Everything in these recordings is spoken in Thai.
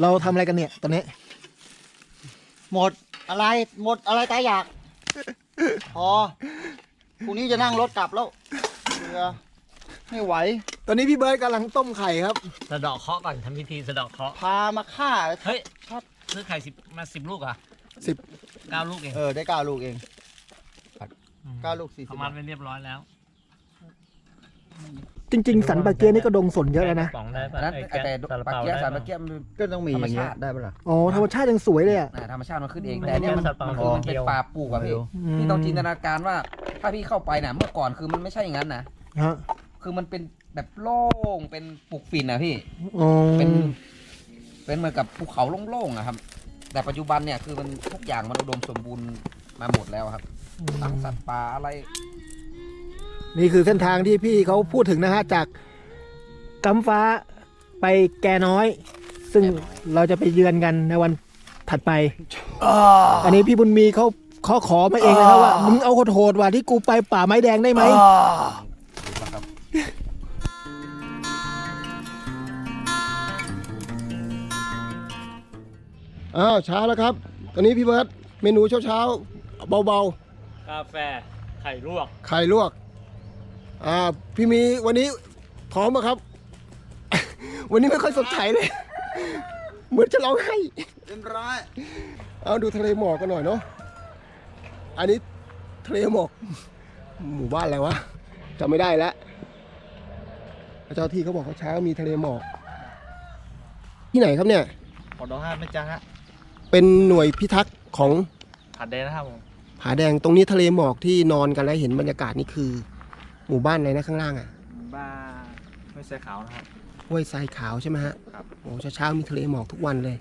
เราทำอะไรกันเนี่ย ตอนนี้ หมดอะไรหมดอะไรตายอยาก พอพรุ่งนี้จะนั่งรถกลับแล้วเบื่อไม่ไหว ตอนนี้พี่เบิร์ดกำลังต้มไข่ครับ สะเดาะเคราะห์ก่อนทำพิธีสะเดาะเคราะห์พามาฆ่า เฮ้ยชอบซื้อไข่สิบมาสิบลูกเหรอะสิบ เก้าลูกเองเออ ได้เก้าลูกเองมเก้าลูกสี่สิเขาบมัดไว้เรียบร้อยแล้ว จริง ๆ สันปะเกียนี่ก็ดงสนเยอะแล้วนะ ป๋องได้ปะอันนั้นไอ้แต่แกะซาลาปากเปาเกียได้สารปะปากเกียมัน ก็ต้องมีอธรรมย่างเงี้ชายติได้ปะล่ะ อ๋อธรรมชาติยังสวยเลยอะ อ่าธรรมชาติมันขึ้นเองไม่แต่เนี่ยมันซาลาเปามันคือมันเป็นป่าปลูกอะพี่อืม พี่ต้องจินตนาการว่าถ้าพี่เข้าไปน่ะเมื่อก่อนคือมันไม่ใช่อย่างนั้นนะฮะคือมันเป็นแบบโล่งเป็นปลูกฝิ่นนะพี่ อ๋อเป็น เป็นเหมือนกับภูเขาโล่งๆอะครับ แต่ปัจจุบันเนี่ยคือมันทุกอย่างมันอุดมสมบูรณ์มาหมดแล้วครับทั้งสัตว์ป่าอะไร นี่คือเส้นทางที่พี่เขาพูดถึงนะฮะจากกำฟ้าไปแกน้อย ซึ่งเราจะไปเยือนกันในวันถัดไปอันนี้พี่บุญมีเขาเขาขอมาเองนะครับว่ามึงเอาโหดๆว่ะที่กูไปป่าไม้แดงได้ไหมนะครับอ้าวเช้าแล้วครับ ตอนนี้พี่เบิร์ตเมนูเช้าเช้าๆเบากาแฟไข่ลวกๆไข่ลวก อ่าพี่มีวันนี้พร้อมไหมครับ วันนี้ไม่ค่อยสดใสเลย เหมือนจะร้องไห้เรียบร้อยเอาดูทะเลหมอกกันหน่อยเนาะอันนี้ทะเลหมอก หมู่บ้านอะไรวะจำไม่ได้แล้วเจ้าที่เขาบอกเขาเช้ามีทะเลหมอก ที่ไหนครับเนี่ย ขอดอกห้าไม่จ้าฮะเป็นหน่วยพิทักษ์ของผัดแดงนะครับผมผาแดงตรงนี้ทะเลหมอกที่นอนกันแล้วเห็นบรรยากาศนี่คือ หมู่บ้านอะไรนะข้างล่างอะบ้าไม่ใช่ขาวนะครับ ห้วยทรายขาวใช่ไหมฮะครับ โอ้เช้าๆมีทะเลหมอกทุกวันเลย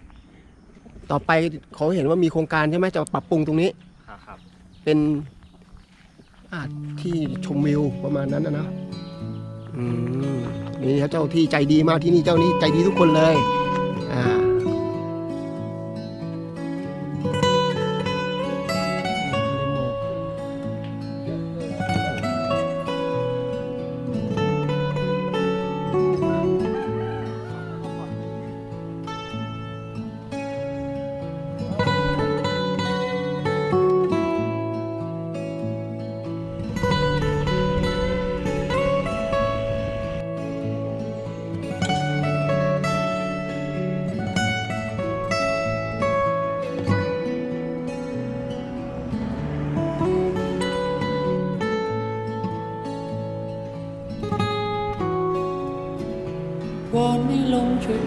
ต่อไปเขาเห็นว่ามีโครงการใช่ไหมจะปรับปรุงตรงนี้ ครับครับเป็นอาที่ชมวิวประมาณนั้นนะนะอืมนี่ครับเจ้าที่ใจดีมากที่นี่เจ้านี้ใจดีทุกคนเลย อ่า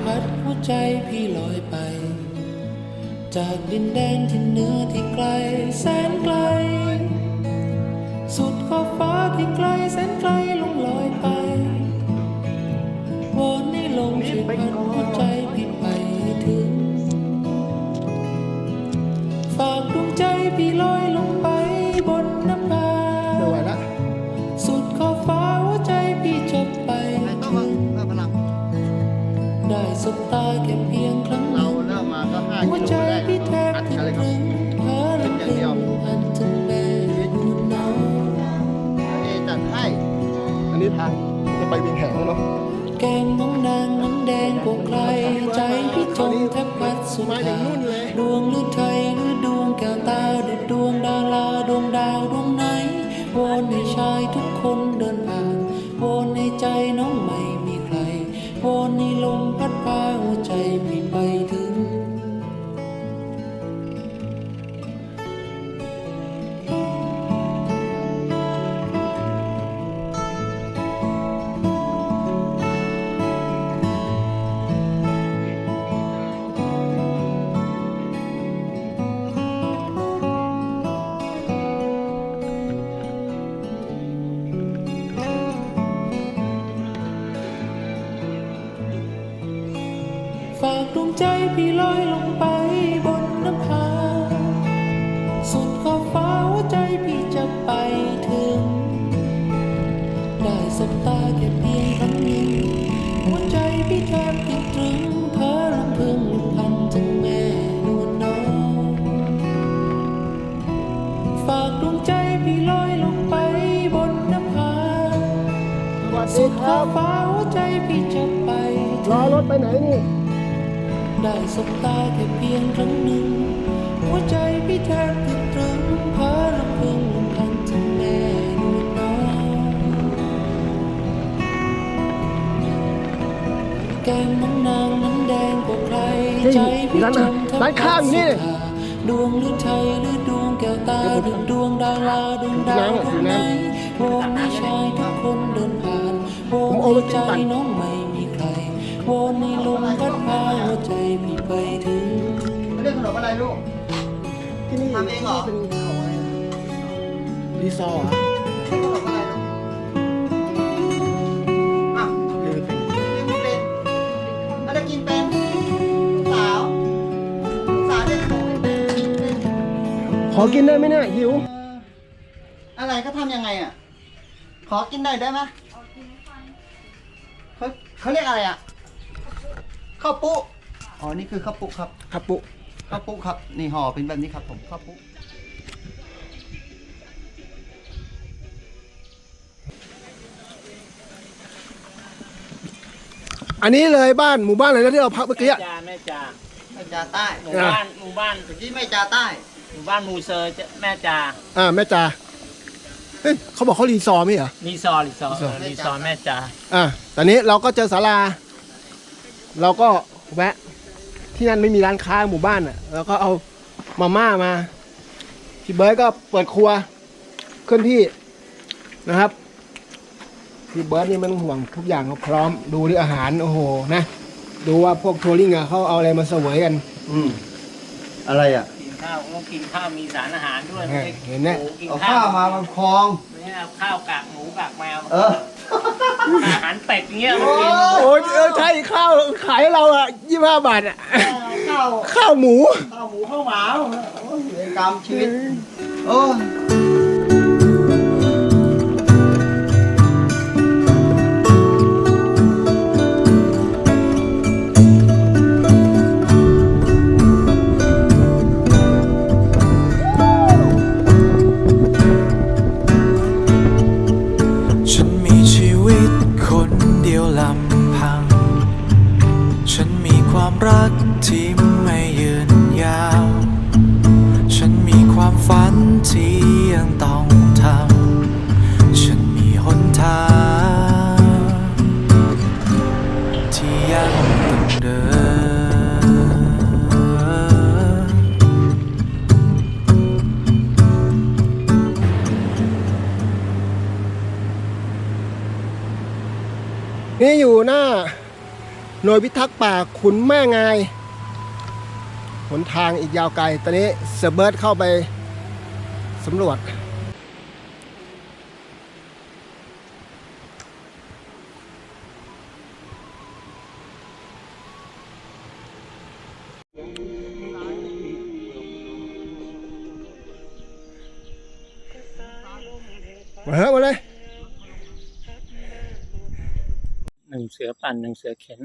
พัดหัวใจพี่ลอยไป จากดินแดนที่เหนือที่ไกลแสนไกล สุดขอบฟ้าที่ไกลแสนไกลลงล ท ใจพี่ลอยลงไปบนน้ำพาสุดขอบฟ้าหัวใจพี่จะไปถึง ได้สบตาแค่เพียงครั้งหนึ่งหัวใจพี่แทบติดตรึงเพ้อรำพึงลำพันถึงแม่นวลน้อง ฝากดวงใจพี่ลอยลงไปบนน้ำพาสวัสดีสุดคขรัอบบฟ้าหัวใจพี่จะไปถึงรอรถไปไหนนี่ ไได้สบตาแค่เพียงครั้งหนึ่ง หัวใจพี่แทบติดตรึงเพอลำพึงลำพันถึงแม่นวลน้องแก้มน้องนางนั้นแดงกว่าใครนี่ใจพี่ร้านจอาำแทบร้านข้าวอยู่นี่สุดขาดวงหรือไทยหรือดวงแก้วตาหรือดวงดาราดวงดาวดวงไหนวอนให้ชายทุกคนเดินผ่านวอนให้ใจน้องไม่มี ใครวอนให้ลมพัดพาหัวใจพี่ไปถึง เรียกขนมอะไรลูก ที่นี่ทำเองเหรอ เป็นของอะไรนะรีซอร์เหรอขนมอะไรลูกอะเออเป็นกินไม่เป็นไม่ได้กินเป็นลูกสาวลูกสาวเรียกขนมไม่เป็นขอกินได้ไหมเนี่ยหิว อะไรเขาทำยังไงอะ ขอกินได้ได้ไหมเขาเขาเรียกอะไรอะ ข้าวปุ๊อ๋อ นี่คือข้าวปุ๊ครับ ครับปุข้าวปุ๊ครับ นี่ห่อเป็นแบบนี้ครับผมข้าวปุ๊อันนี้เลยบ้านหมู่บ้านอะไรนะที่เราพักเมื่อกี้อะจ้าแม่จ้าแม่จาใต้หมู่บ้านหมู่บ้านเมื่อกี้แม่จาใต้ หมู่บ้านมูเซอร์จะแม่จ้าอ่าแม่จาเฮ้ยเขาบอกเขารีซอร์ไม่เหรอ รีซอร์รีซอร์เออรีซอร์แม่จ้าอะตอนนี้เราก็เจอศาลา เราก็แวะที่นั่นไม่มีร้านค้าหมู่บ้านอะเราก็เอามาม่ามาพี่เบิร์ดก็เปิดครัวเคลื่อนที่นะครับพี่เบิร์ดนี่ไมันห่วงทุกอย่างเขาพร้อมดูที่อาหารโอ้โหนะดูว่าพวกทัวริงอะเขาเอาอะไรมาเสวยกัน อืมอะไรอะกินข้าวต้องกินข้าวมีสารอาหารด้วยเออไม่เห็นไหมโอ้กินเอาข้าข้าววมาบนคลอง ไม่ใช่เอาข้าวกากหมูกากแมว เออ อาหารเป็ดอย่างเงี้ยมากินโอ้ยเออใช่ข้าวขายให้เราอะยี่ห้าบาทอะ ข้าวข้าวหมู ข้าวหมูข้าวหมาโอ้ยเวรกรรมชีวิตโอ้ย หน่วยพิทักษ์ป่าขุนแม่งายหนทางอีกยาวไกล ตอนนี้เซอร์เบิร์ตเข้าไปสำรวจ มาเฮ้ยมาเลย หนึ่งเสือปั่นหนึ่งเสือเข็น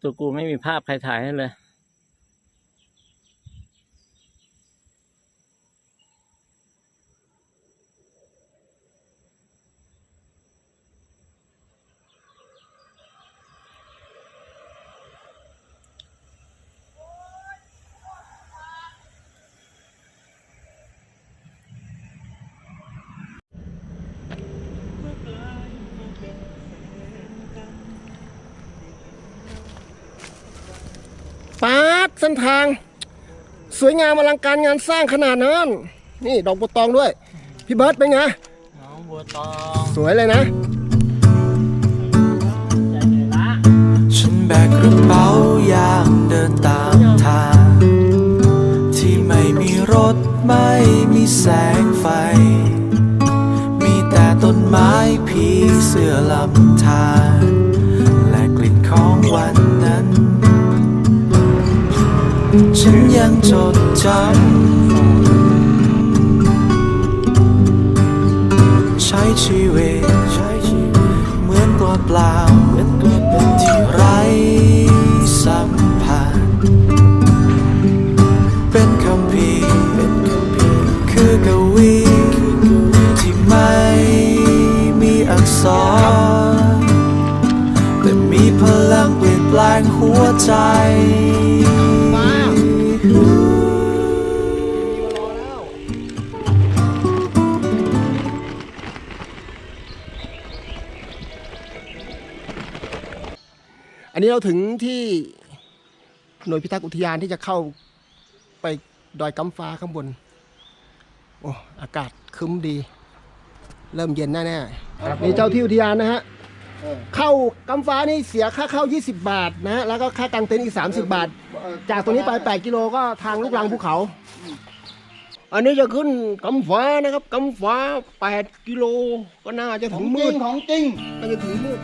ตัวกูไม่มีภาพใครถ่ายให้เลย ปาด เส้นทาง สวยงามอลังการงานสร้างขนาดนั้น นี่ดอกบัวตองด้วย พี่เบิร์ตเป็นไงน้องบัวตองสวยเลยนะใจเหนื่อยละฉันแบกกระเป๋าอย่างเดินตามทาง ที่ไม่มีรถไม่มีแสงไฟ มีแต่ต้นไม้ผีเสื้อลำธารและกลิ่นของวัน ฉันยังจดจำใช้ชีวิตเหมือนตัวเปล่า นี้เราถึงที่หน่วยพิทักษ์อุทยานที่จะเข้าไปดอยกำฟ้าข้างบน โอ้อากาศครึ้มดี เริ่มเย็นแน่ๆนี่เจ้าที่อุทยานนะฮะเข้ากำฟ้านี่เสียค่าเข้า 20 บาทนะฮะแล้วก็ค่ากางเต็นท์อีก 30 บาท จากตรงนี้ไป 8 กิโลก็ทางลูกรังภูเขา อันนี้จะขึ้นกำฟ้านะครับกำฟ้า 8 กิโลก็น่าจะขอถึงงจมืริดงของจริงน่าจะถึงมืด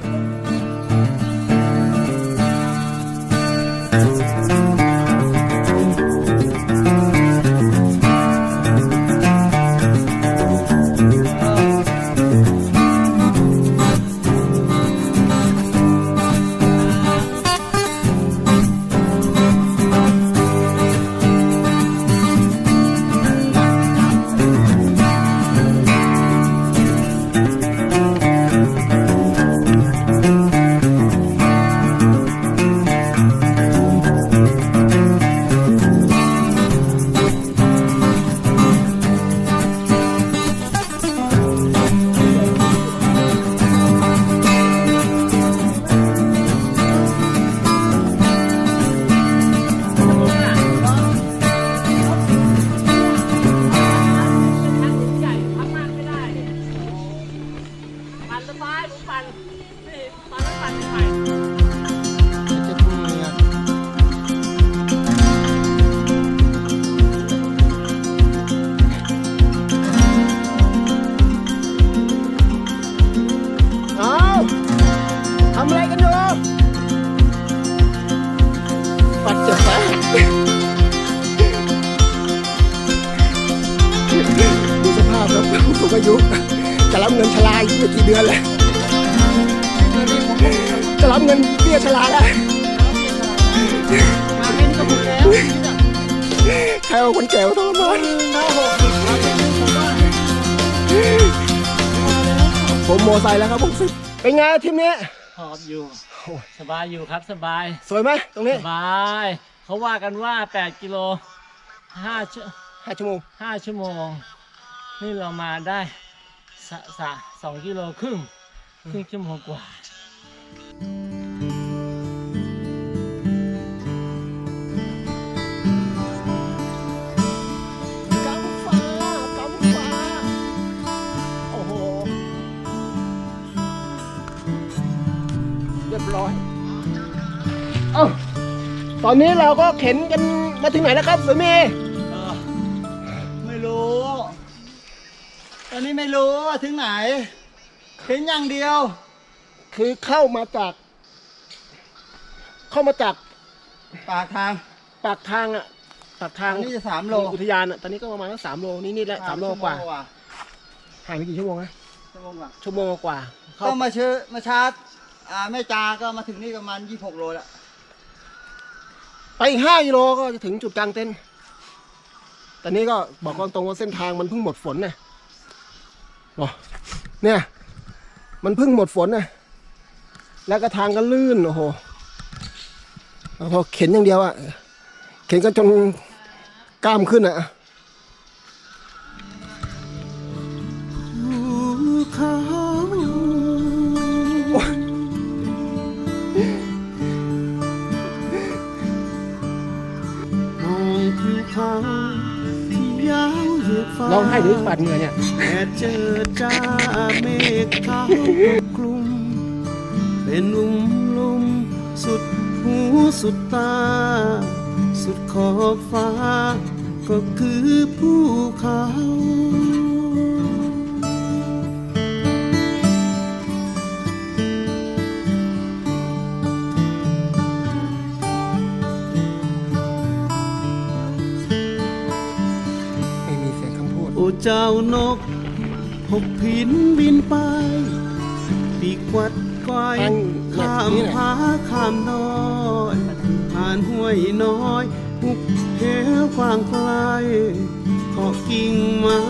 แล้วครับผมสิบเป็นไงทีมนี้หอบอยู่ สบายอยู่ครับสบาย สวยไหมตรงนี้ สบาย เขาว่ากันว่า 8 กิโล5ชั่วห้าชั่วโมง5ชั่วโมง นี่เรามาได้สะสะสองกิโลครึ่งครึ่งชั่วโมงกว่า รียบร้อยเอ้าตอนนี้เราก็เข็นกันมาถึงไหนแล้วครับสวยเมย์เออไม่รู้ ตอนนี้ไม่รู้ว่าถึงไหน เห็นอย่างเดียว คือเข้ามาจาก เข้ามาจากปากทาง ปากทางอะปากทางอันนี้จะสามโล อุทยานอะตอนนี้ก็ประมาณสักสามโลนี่นี่แหละสามโลกว่าห่างไปกี่ชั่วโมงนะชั่วโมงกว่าชั่วโมงกว่าเข้าก็มาเชื่อมาชาร์จ อ่าแม่จาก็มาถึงนี่ประมาณ26โลล้วไปอีกห้ากิโลก็จะถึงจุดกลางเต็นท์ตอนนี้ก็บอกตรงๆว่าเส้นทางมันเพิ่งหมดฝนนะโอ้เนี่ย มันเพิ่งหมดฝนนะแล้วก็ทางก็ลื่นโอ้โหพอเข็นอย่างเดียวอะเข็นก็จนกล้ามขึ้นอะ ร้องไห้หรือปาดเหงื่อเนี่ยแดดเจอจ้าเมฆขาวปกคลุม เป็นลุ่มลุมสุดหูสุดตา สุดขอบฟ้า ก็คือภูเขา เจ้านกหกผินบินไป ปีกวัดก้อยอันข้ามเนี่ยผาข้ามน้อยผ่านห้วยน้อยหุบเหวกว้างไกลเกาะกิ่งไม้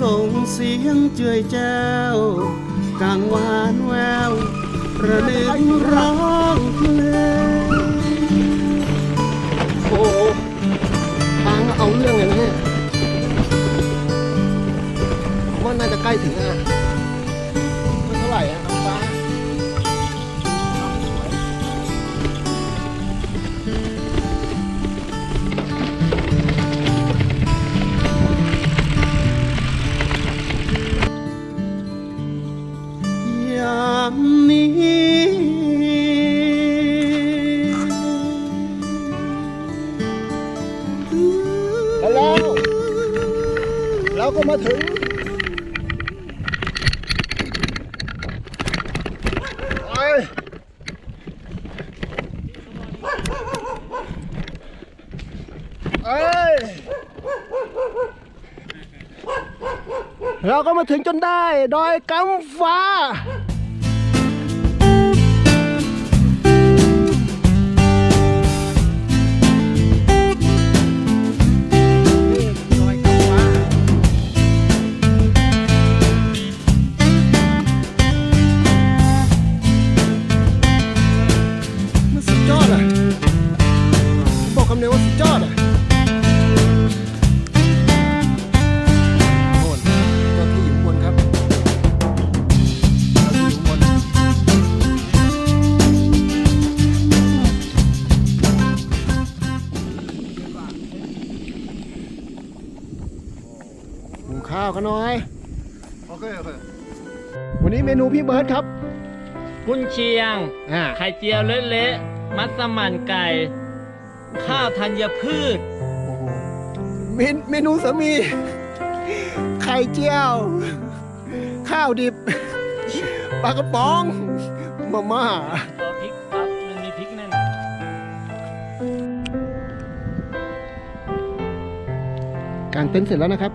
ส่งเสียงเจือยแจ้วกลางวานแววระดึงร้องเพลงโอ้โหทางก็เอาเรื่องเลยนะ ว่าน่าจะใกล้ถึงอะ เราก็มาถึงจนได้ดอยกำฟ้าดอยกำฟ้า มันสุดยอดอะ บอกคำเดียวว่าสุดยอดอะ หุงข้าวกันหน่อย โอเคโอเควันนี้เมนูพี่เบิร์ดครับ กุนเชียง อ่า ไข่เจียวเละๆ มัสมั่นไก่ ข้าวธัญพืช โอ้โหเมนเมนูสามี ไข่เจียว ข้าวดิบ ปลากระป๋อง มาม่า ขอพริกครับ มันมีพริกนั่น กางเต็นท์เสร็จแล้วนะครับ